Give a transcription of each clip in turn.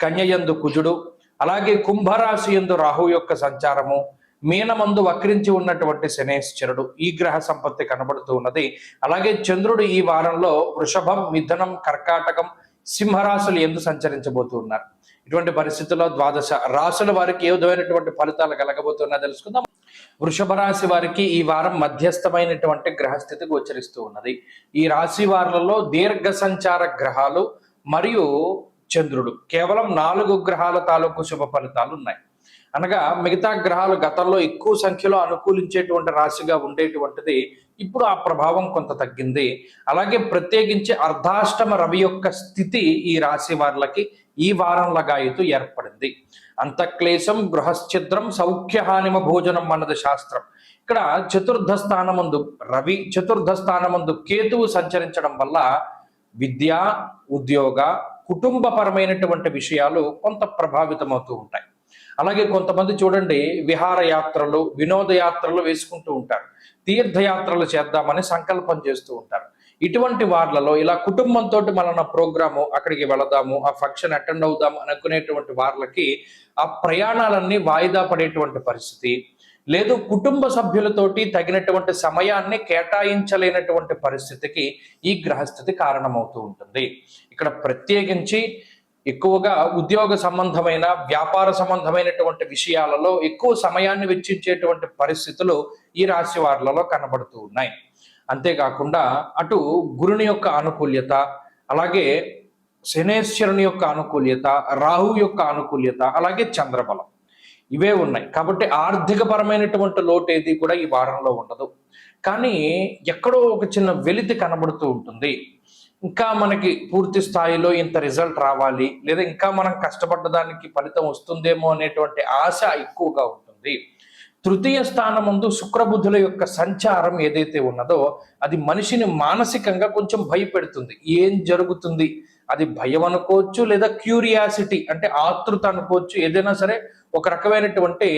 కన్యయందు కుజుడు అలాగే కుంభరాశి యందు రాహు యొక్క సంచారము మీనమందు వక్రించి ఉన్నటువంటి శనేశ్వరుడు ఈ గ్రహ సంపత్తి కనబడుతూ ఉన్నది. అలాగే చంద్రుడు ఈ వారంలో వృషభం మిథునం కర్కాటకం సింహరాశులు ఎందు సంచరించబోతూ ఉన్నారు. ఇటువంటి పరిస్థితుల్లో ద్వాదశ రాశుల వారికి ఏ విధమైనటువంటి ఫలితాలు కలగబోతున్నా తెలుసుకుందాం. వృషభ రాశి వారికి ఈ వారం మధ్యస్థమైనటువంటి గ్రహస్థితి గోచరిస్తూ ఉన్నది. ఈ రాశి వారులలో దీర్ఘ సంచార గ్రహాలు మరియు చంద్రుడు. కేవలం నాలుగు గ్రహాల తాలూకు శుభ ఫలితాలు ఉన్నాయి. అనగా మిగతా గ్రహాలు గతంలో ఎక్కువ సంఖ్యలో అనుకూలించేటువంటి రాశిగా ఉండేటువంటిది ఇప్పుడు ఆ ప్రభావం కొంత తగ్గింది. అలాగే ప్రత్యేకించి అర్ధాష్టమ రవి యొక్క స్థితి ఈ రాశి వారులకి ఈ వారం లగాయతు ఏర్పడింది. అంతక్లేశం గృహశ్చిద్రం సౌఖ్యహానిమ భోజనం అన్నది శాస్త్రం. ఇక్కడ చతుర్థ స్థానమందు రవి చతుర్థ స్థానమందు కేతువు సంచరించడం వల్ల విద్య ఉద్యోగ కుటుంబపరమైనటువంటి విషయాలు కొంత ప్రభావితమవుతూ ఉంటాయి. అలాగే కొంతమంది చూడండి విహారయాత్రలు వినోదయాత్రలు వేసుకుంటూ ఉంటారు. తీర్థయాత్రలు చేద్దామని సంకల్పం చేస్తూ ఉంటారు. ఇటువంటి వార్లలో ఇలా కుటుంబంతో మన ప్రోగ్రాము అక్కడికి వెళదాము ఆ ఫంక్షన్ అటెండ్ అవుదాం అనుకునేటువంటి వార్లకి ఆ ప్రయాణాలన్నీ వాయిదా పడేటువంటి పరిస్థితి లేదు కుటుంబ సభ్యులతోటి తగినటువంటి సమయాన్ని కేటాయించలేనటువంటి పరిస్థితికి ఈ గ్రహస్థితి కారణమవుతూ ఉంటుంది. ఇక్కడ ప్రత్యేకించి ఎక్కువగా ఉద్యోగ సంబంధమైన వ్యాపార సంబంధమైనటువంటి విషయాలలో ఎక్కువ సమయాన్ని వెచ్చించేటువంటి పరిస్థితులు ఈ రాశి వారులలో కనబడుతూ ఉన్నాయి. అంతేకాకుండా అటు గురుని యొక్క అనుకూల్యత అలాగే శనేశ్వరుని యొక్క అనుకూల్యత రాహు యొక్క అనుకూల్యత అలాగే చంద్రబలం. ఇవే ఉన్నాయి. కాబట్టి ఆర్థిక పరమైనటువంటి లోటు ఏది కూడా ఈ వారంలో ఉండదు. కానీ ఎక్కడో ఒక చిన్న వెలితి కనబడుతూ ఉంటుంది. ఇంకా మనకి పూర్తి స్థాయిలో ఇంత రిజల్ట్ రావాలి లేదా ఇంకా మనం కష్టపడ్డ దానికి ఫలితం వస్తుందేమో అనేటువంటి ఆశ ఎక్కువగా ఉంటుంది. తృతీయ స్థానం ముందు శుక్రబుద్ధుల యొక్క సంచారం ఏదైతే ఉన్నదో అది మనిషిని మానసికంగా కొంచెం భయపెడుతుంది. ఏం జరుగుతుంది? అది భయం అనుకోవచ్చు లేదా క్యూరియాసిటీ అంటే ఆతృత అనుకోవచ్చు. ఏదైనా సరే ఒక రకమైనటువంటి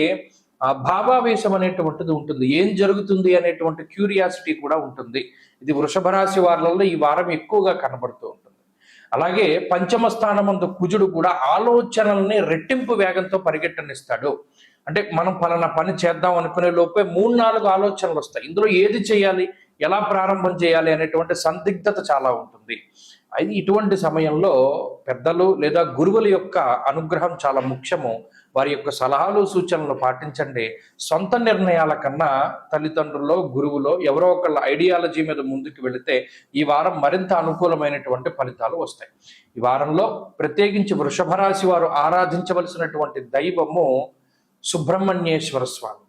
భావావేశం అనేటువంటిది ఉంటుంది. ఏం జరుగుతుంది అనేటువంటి క్యూరియాసిటీ కూడా ఉంటుంది. ఇది వృషభ రాశి వారిలో ఈ వారం ఎక్కువగా కనబడుతూ ఉంటుంది. అలాగే పంచమ స్థానమందు కుజుడు కూడా ఆలోచనల్ని రెట్టింపు వేగంతో పరిగెట్టనిస్తాడు. అంటే మనం పలానా పని చేద్దాం అనుకునే లోపే మూడు నాలుగు ఆలోచనలు వస్తాయి. ఇందులో ఏది చేయాలి? ఎలా ప్రారంభం చేయాలి? అనేటువంటి సందిగ్ధత చాలా ఉంటుంది. అది ఇటువంటి సమయంలో పెద్దలు లేదా గురువుల యొక్క అనుగ్రహం చాలా ముఖ్యము. వారి యొక్క సలహాలు సూచనలు పాటించండి. సొంత నిర్ణయాల కన్నా తల్లిదండ్రుల్లో గురువులో ఎవరో ఒకళ్ళ ఐడియాలజీ మీద ముందుకు వెళితే ఈ వారం మరింత అనుకూలమైనటువంటి ఫలితాలు వస్తాయి. ఈ వారంలో ప్రత్యేకించి వృషభ రాశి వారు ఆరాధించవలసినటువంటి దైవము సుబ్రహ్మణ్యేశ్వర స్వామి.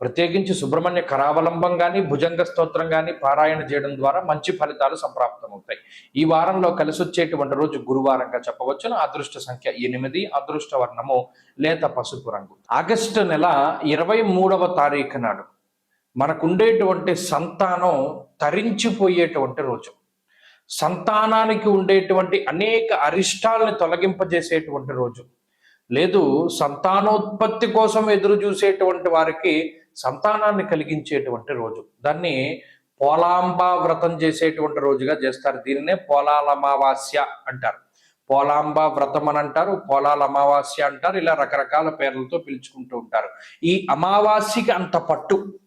ప్రత్యేకించి సుబ్రహ్మణ్య కరావలంబం కానీ భుజంగ స్తోత్రం కానీ పారాయణ చేయడం ద్వారా మంచి ఫలితాలు సంప్రాప్తమవుతాయి. ఈ వారంలో కలిసి వచ్చేటువంటి రోజు గురువారంగా చెప్పవచ్చును. అదృష్ట సంఖ్య ఎనిమిది అదృష్ట వర్ణము లేత పసుపు రంగు. ఆగస్టు నెల ఇరవై మూడవ తారీఖు నాడు మనకుండేటువంటి సంతానం తరించిపోయేటువంటి రోజు. సంతానానికి ఉండేటువంటి అనేక అరిష్టాలను తొలగింపజేసేటువంటి రోజు. లేదు సంతానోత్పత్తి కోసం ఎదురు చూసేటువంటి వారికి సంతానాన్ని కలిగించేటువంటి రోజు. దాన్ని పోలాంబ వ్రతం చేసేటువంటి రోజుగా చేస్తారు. దీనినే పోలాల అమావాస్య అంటారు. పోలాంబ వ్రతం అని అంటారు పోలాల అమావాస్య అంటారు ఇలా రకరకాల పేర్లతో పిలుచుకుంటూ ఉంటారు. ఈ అమావాస్యకి అంత పట్టు.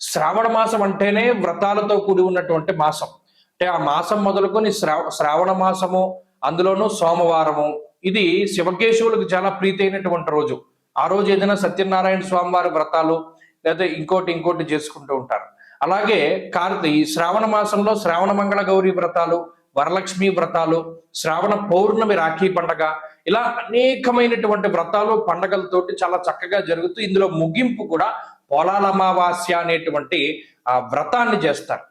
శ్రావణ మాసం అంటేనే వ్రతాలతో కూడి ఉన్నటువంటి మాసం. అంటే ఆ మాసం మొదలుకొని శ్రావ శ్రావణ మాసము అందులోనూ సోమవారము. ఇది శివకేశవులకు చాలా ప్రీతి అయినటువంటి రోజు. ఆ రోజు ఏదైనా సత్యనారాయణ స్వామి వారి వ్రతాలు లేకపోతే ఇంకోటి ఇంకోటి చేసుకుంటూ ఉంటారు. అలాగే కార్తీ శ్రావణ మాసంలో శ్రావణ మంగళ గౌరీ వ్రతాలు వరలక్ష్మి వ్రతాలు శ్రావణ పౌర్ణమి రాఖీ పండగ ఇలా అనేకమైనటువంటి వ్రతాలు పండగలతోటి చాలా చక్కగా జరుగుతూ ఇందులో ముగింపు కూడా పొలాల అమావాస్య అనేటువంటి ఆ వ్రతాన్ని చేస్తారు.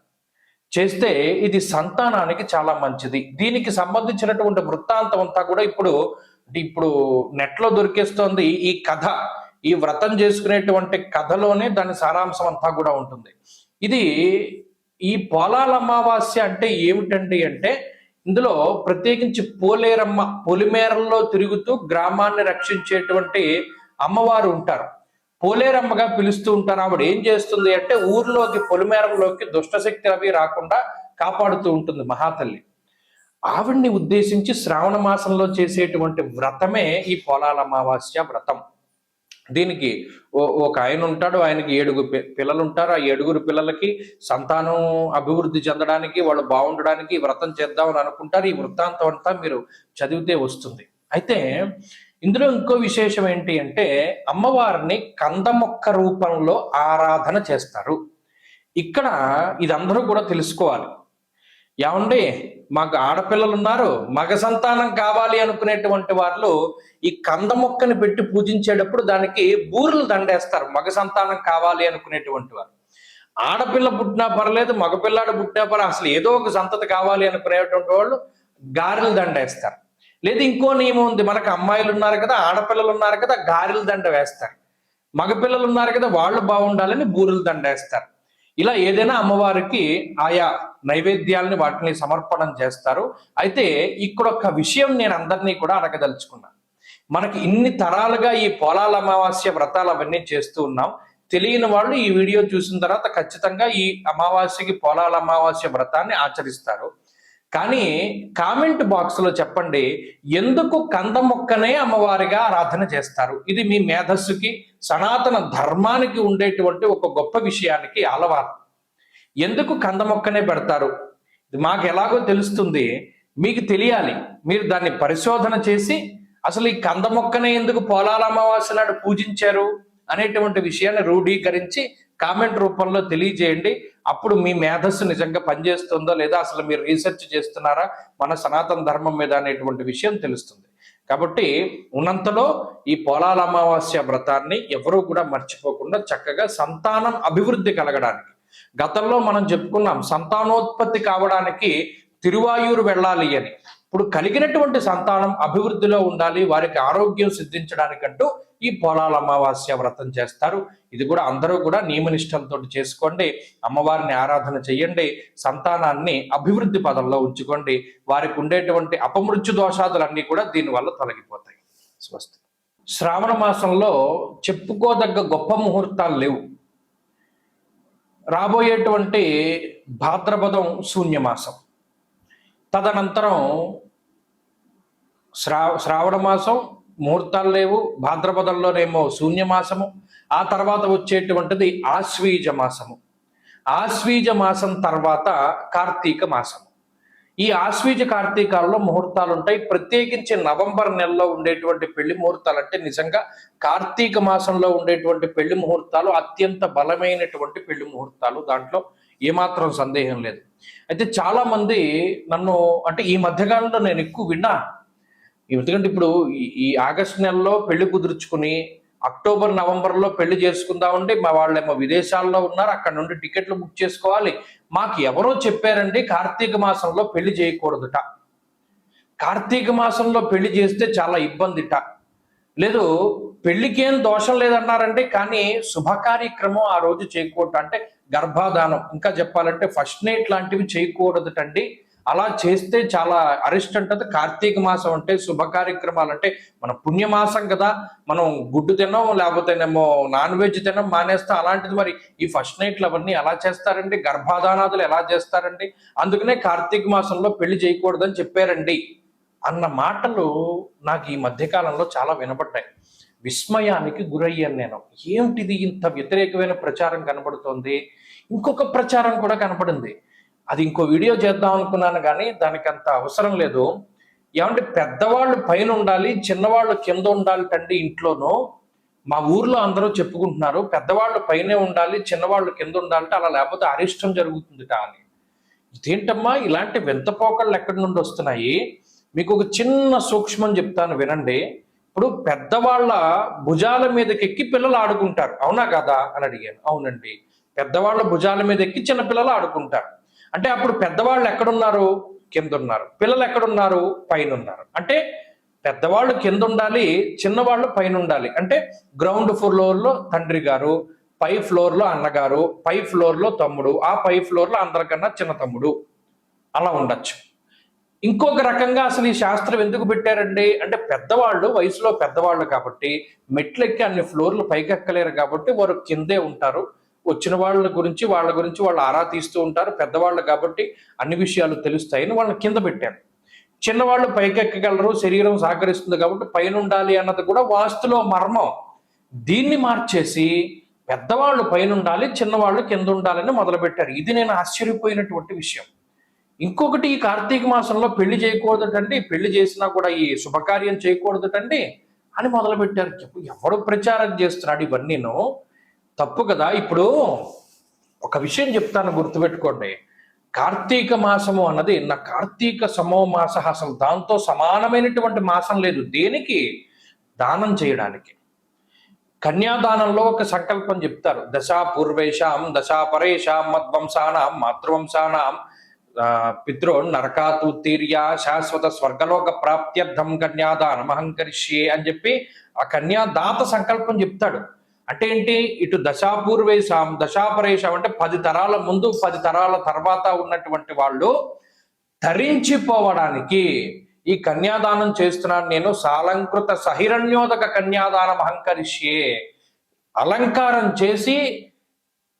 చేస్తే ఇది సంతానానికి చాలా మంచిది. దీనికి సంబంధించినటువంటి వృత్తాంతం అంతా కూడా ఇప్పుడు ఇప్పుడు నెట్లో దొరికేస్తోంది ఈ కథ. ఈ వ్రతం చేసుకునేటువంటి కథలోనే దాని సారాంశం అంతా కూడా ఉంటుంది. ఇది ఈ పొలాల అమావాస్య అంటే ఏమిటండి అంటే ఇందులో ప్రత్యేకించి పోలేరమ్మ పొలిమేరల్లో తిరుగుతూ గ్రామాన్ని రక్షించేటువంటి అమ్మవారు ఉంటారు. పోలేరమ్మగా పిలుస్తూ ఉంటారు. ఆవిడ ఏం చేస్తుంది అంటే ఊర్లోకి పొలిమేరంలోకి దుష్టశక్తి అవి రాకుండా కాపాడుతూ ఉంటుంది మహాతల్లి. ఆవిడ్ని ఉద్దేశించి శ్రావణ మాసంలో చేసేటువంటి వ్రతమే ఈ పొలాల అమావాస్య వ్రతం. దీనికి ఓ- ఒక ఆయన ఉంటాడు ఆయనకి ఏడుగురు పిల్లలు ఉంటారు ఆ ఏడుగురు పిల్లలకి సంతానం అభివృద్ధి చెందడానికి వాళ్ళు బాగుండడానికి వ్రతం చేద్దామని అనుకుంటారు. ఈ వృత్తాంతం అంతా మీరు చదివితే వస్తుంది. అయితే ఇందులో ఇంకో విశేషం ఏంటి అంటే అమ్మవారిని కందమొక్క రూపంలో ఆరాధన చేస్తారు. ఇక్కడ ఇది అందరూ కూడా తెలుసుకోవాలి. ఏమండి? మాకు ఆడపిల్లలు ఉన్నారు మగ సంతానం కావాలి అనుకునేటువంటి వాళ్ళు ఈ కంద మొక్కని పెట్టి పూజించేటప్పుడు దానికి బూరెలు దండేస్తారు మగ సంతానం కావాలి అనుకునేటువంటి వారు ఆడపిల్ల పుట్టినా పర్లేదు మగపిల్లాడు పుట్టినా పర్లేదు అసలు ఏదో ఒక సంతతి కావాలి అనుకునేటువంటి వాళ్ళు గారెలు దండేస్తారు. లేదు ఇంకో నియమం ఉంది మనకు అమ్మాయిలు ఉన్నారు కదా ఆడపిల్లలు ఉన్నారు కదా గారెలు దండ వేస్తారు. మగపిల్లలు ఉన్నారు కదా వాళ్ళు బాగుండాలని బూరెలు దండేస్తారు. ఇలా ఏదైనా అమ్మవారికి ఆయా నైవేద్యాలని వాటిని సమర్పణం చేస్తారు. అయితే ఇక్కడ ఒక విషయం నేను అందరినీ కూడా అడగదలుచుకున్నా. మనకి ఇన్ని తరాలుగా ఈ పొలాల అమావాస్య వ్రతాలు అవన్నీ చేస్తూ ఉన్నాం. తెలియని వాళ్ళు ఈ వీడియో చూసిన తర్వాత ఖచ్చితంగా ఈ అమావాస్యకి పొలాల అమావాస్య వ్రతాన్ని ఆచరిస్తారు. కానీ కామెంట్ బాక్స్లో చెప్పండి ఎందుకు కంద మొక్కనే అమ్మవారిగా ఆరాధన చేస్తారు? ఇది మీ మేధస్సుకి సనాతన ధర్మానికి ఉండేటువంటి ఒక గొప్ప విషయానికి అలవాటు. ఎందుకు కంద మొక్కనే పెడతారు మాకు ఎలాగో తెలుస్తుంది. మీకు తెలియాలి. మీరు దాన్ని పరిశోధన చేసి అసలు ఈ కంద మొక్కనే ఎందుకు పోలాల అమావాస్య నాడు పూజించారు? అనేటువంటి విషయాన్ని రూఢీకరించి కామెంట్ రూపంలో తెలియజేయండి. అప్పుడు మీ మేధస్సు నిజంగా పనిచేస్తుందో లేదా అసలు మీరు రీసెర్చ్ చేస్తున్నారా మన సనాతన ధర్మం మీద అనేటువంటి విషయం తెలుస్తుంది. కాబట్టి ఉన్నంతలో ఈ పోలాల అమావాస్య వ్రతాన్ని ఎవరూ కూడా మర్చిపోకుండా చక్కగా సంతానం అభివృద్ధి కలగడానికి గతంలో మనం చెప్పుకున్నాం సంతానోత్పత్తి కావడానికి తిరువాయూరు వెళ్ళాలి అని. ఇప్పుడు కలిగినటువంటి సంతానం అభివృద్ధిలో ఉండాలి వారికి ఆరోగ్యం సిద్ధించడానికంటూ ఈ పొలాల అమావాస్య వ్రతం చేస్తారు. ఇది కూడా అందరూ కూడా నియమనిష్టలతో చేసుకోండి అమ్మవారిని ఆరాధన చేయండి సంతానాన్ని అభివృద్ధి పదంలో ఉంచుకోండి వారికి ఉండేటువంటి అపమృత్యు దోషాదులన్నీ కూడా దీనివల్ల తొలగిపోతాయి. స్వస్తి. శ్రావణ మాసంలో చెప్పుకోదగ్గ గొప్ప ముహూర్తాలు లేవు. రాబోయేటువంటి భాద్రపదం శూన్యమాసం. తదనంతరం శ్రా శ్రావణ మాసం ముహూర్తాలు లేవు భాద్రపదంలోనేమో శూన్యమాసము ఆ తర్వాత వచ్చేటువంటిది ఆశ్వీజ మాసము. ఆశ్వీజ మాసం తర్వాత కార్తీక మాసము. ఈ ఆశ్వీజ కార్తీకాల్లో ముహూర్తాలు ఉంటాయి ప్రత్యేకించి నవంబర్ నెలలో ఉండేటువంటి పెళ్ళి ముహూర్తాలు అంటే నిజంగా కార్తీక మాసంలో ఉండేటువంటి పెళ్ళి ముహూర్తాలు అత్యంత బలమైనటువంటి పెళ్ళి ముహూర్తాలు. దాంట్లో ఏమాత్రం సందేహం లేదు. అయితే చాలా మంది నన్ను అంటే ఈ మధ్యకాలంలో నేను ఎక్కువ విన్నా ఎందుకంటే ఇప్పుడు ఈ- ఆగస్ట్ నెలలో పెళ్ళి కుదుర్చుకుని అక్టోబర్ నవంబర్లో పెళ్ళి చేసుకుందామంటే మా వాళ్ళేమో విదేశాల్లో ఉన్నారు అక్కడ నుండి టికెట్లు బుక్ చేసుకోవాలి. మాకు ఎవరో చెప్పారండి కార్తీక మాసంలో పెళ్ళి చేయకూడదుట. కార్తీక మాసంలో పెళ్ళి చేస్తే చాలా ఇబ్బందిట. లేదు పెళ్ళికేం ఏం దోషం లేదన్నారంటే కానీ శుభ కార్యక్రమం ఆ రోజు చేయకూడదు అంటే గర్భాధానం. ఇంకా చెప్పాలంటే ఫస్ట్ నైట్ లాంటివి చేయకూడదుటండి. అలా చేస్తే చాలా అరిస్ట్ అంటది కార్తీక మాసం అంటే శుభ కార్యక్రమాలు అంటే మన పుణ్యమాసం కదా మనం గుడ్డు తినం లేకపోతేనేమో నాన్ వెజ్ తినం మానేస్తాం అలాంటిది మరి ఈ ఫస్ట్ నైట్లు అవన్నీ ఎలా చేస్తారండి? గర్భాధానాదులు ఎలా చేస్తారండి? అందుకనే కార్తీక మాసంలో పెళ్ళి చేయకూడదని చెప్పారండి. అన్న మాటలు నాకు ఈ మధ్యకాలంలో చాలా వినపడ్డాయి. విస్మయానికి గురయ్యాను నేను. ఏమిటిది ఇంత వ్యతిరేకమైన ప్రచారం కనబడుతోంది? ఇంకొక ప్రచారం కూడా కనపడింది అది ఇంకో వీడియో చేద్దాం అనుకున్నాను కానీ దానికి అంత అవసరం లేదు. ఏమంటే పెద్దవాళ్ళు పైన ఉండాలి చిన్నవాళ్ళు కింద ఉండాలి తండ్రి ఇంట్లోనూ మా ఊర్లో అందరూ చెప్పుకుంటున్నారు పెద్దవాళ్ళు పైనే ఉండాలి చిన్నవాళ్ళు కింద ఉండాలంటే అలా లేకపోతే అరిష్టం జరుగుతుంది అని. ఇదేంటమ్మా? ఇలాంటి వింతపోకళ్ళు ఎక్కడి నుండి వస్తున్నాయి? మీకు ఒక చిన్న సూక్ష్మం చెప్తాను వినండి. ఇప్పుడు పెద్దవాళ్ళ భుజాల మీదకి ఎక్కి పిల్లలు ఆడుకుంటారు. అవునా కదా? అని అడిగాను. అవునండి. పెద్దవాళ్ళ భుజాల మీద ఎక్కి చిన్న పిల్లలు ఆడుకుంటారు. అంటే అప్పుడు పెద్దవాళ్ళు ఎక్కడున్నారు? కింద ఉన్నారు పిల్లలు ఎక్కడున్నారు? పైన ఉన్నారు అంటే పెద్దవాళ్ళు కింద ఉండాలి చిన్నవాళ్ళు పైన ఉండాలి అంటే గ్రౌండ్ ఫ్లోర్లో తండ్రి గారు పై ఫ్లోర్లో అన్నగారు పై ఫ్లోర్లో తమ్ముడు ఆ పై ఫ్లోర్లో అందరికన్నా చిన్న తమ్ముడు. అలా ఉండొచ్చు. ఇంకొక రకంగా అసలు ఈ శాస్త్రం ఎందుకు పెట్టారండి? అంటే పెద్దవాళ్ళు వయసులో పెద్దవాళ్ళు కాబట్టి మెట్లెక్కి అన్ని ఫ్లోర్లు పైకి ఎక్కలేరు కాబట్టి వారు కిందే ఉంటారు. వచ్చిన వాళ్ళ గురించి వాళ్ళ గురించి వాళ్ళు ఆరా తీస్తూ ఉంటారు. పెద్దవాళ్ళు కాబట్టి అన్ని విషయాలు తెలుస్తాయని వాళ్ళని కింద పెట్టారు. చిన్నవాళ్ళు పైకెక్కగలరు శరీరం సహకరిస్తుంది కాబట్టి పైన ఉండాలి అన్నది కూడా వాస్తులో మర్మం. దీన్ని మార్చేసి పెద్దవాళ్ళు పైన ఉండాలి చిన్నవాళ్ళు కింద ఉండాలని మొదలుపెట్టారు. ఇది నేను ఆశ్చర్యపోయినటువంటి విషయం. ఇంకొకటి ఈ కార్తీక మాసంలో పెళ్ళి చేయకూడదటండి పెళ్ళి చేసినా కూడా ఈ శుభకార్యం చేయకూడదటండి అని మొదలుపెట్టారు. చెప్పు ఎవడు ప్రచారం చేస్తున్నాడు ఇవన్నీను? తప్పు కదా ఇప్పుడు ఒక విషయం చెప్తాను గుర్తుపెట్టుకోండి. కార్తీక మాసము అన్నది నా కార్తీక సమో మాసహాసం దాంతో సమానమైనటువంటి మాసం లేదు. దేనికి? దానం చేయడానికి. కన్యాదానంలో ఒక సంకల్పం చెప్తారు. దశా పూర్వేషాం దశా పరేషాం మద్వంశానాం మాతృవంశానాం పితృన్ నరకాతు నరకాతుత్తీర్య శాశ్వత స్వర్గలోక ప్రాప్త్యర్థం కన్యాదానం అహంకరిష్యే అని చెప్పి ఆ కన్యాదాత సంకల్పం చెప్తాడు. అంటే ఏంటి? ఇటు దశాపూర్వేశాం దశాపరేషాం అంటే పది తరాల ముందు పది తరాల తర్వాత ఉన్నటువంటి వాళ్ళు ధరించిపోవడానికి ఈ కన్యాదానం చేస్తున్నాను నేను సాలంకృత సహిరణ్యోదక కన్యాదానం అహంకరిష్యే అలంకారం చేసి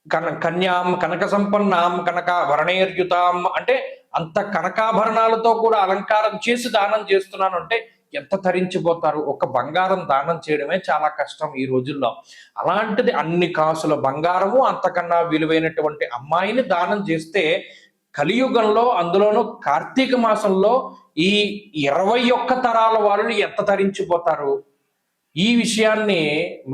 కన కన్యాం కనక సంపన్నాం కనక వరణేర్యుతాం అంటే అంత కనకాభరణాలతో కూడా అలంకారం చేసి దానం చేస్తున్నాను అంటే ఎంత తరించిపోతారు? ఒక బంగారం దానం చేయడమే చాలా కష్టం ఈ రోజుల్లో. అలాంటిది అన్ని కాసుల బంగారము అంతకన్నా విలువైనటువంటి అమ్మాయిని దానం చేస్తే కలియుగంలో అందులోనూ కార్తీక మాసంలో ఈ ఇరవై ఒక్క తరాల వాళ్ళు ఎంత తరించిపోతారు? ఈ విషయాన్ని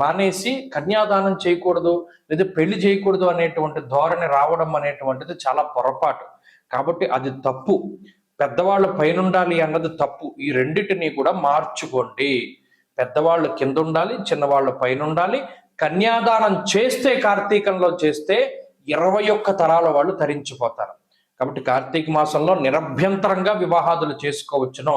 మానేసి కన్యాదానం చేయకూడదు లేదా పెళ్ళి చేయకూడదు అనేటువంటి ధోరణి రావడం అనేటువంటిది చాలా పొరపాటు. కాబట్టి అది తప్పు. పెద్దవాళ్ళు పైన ఉండాలి అన్నది తప్పు. ఈ రెండింటినీ కూడా మార్చుకోండి. పెద్దవాళ్ళు కింద ఉండాలి చిన్నవాళ్ళు పైన ఉండాలి కన్యాదానం చేస్తే కార్తీకంలో చేస్తే ఇరవై ఒక్క తరాల వాళ్ళు తరించిపోతారు. కాబట్టి కార్తీక మాసంలో నిరభ్యంతరంగా వివాహాదులు చేసుకోవచ్చును.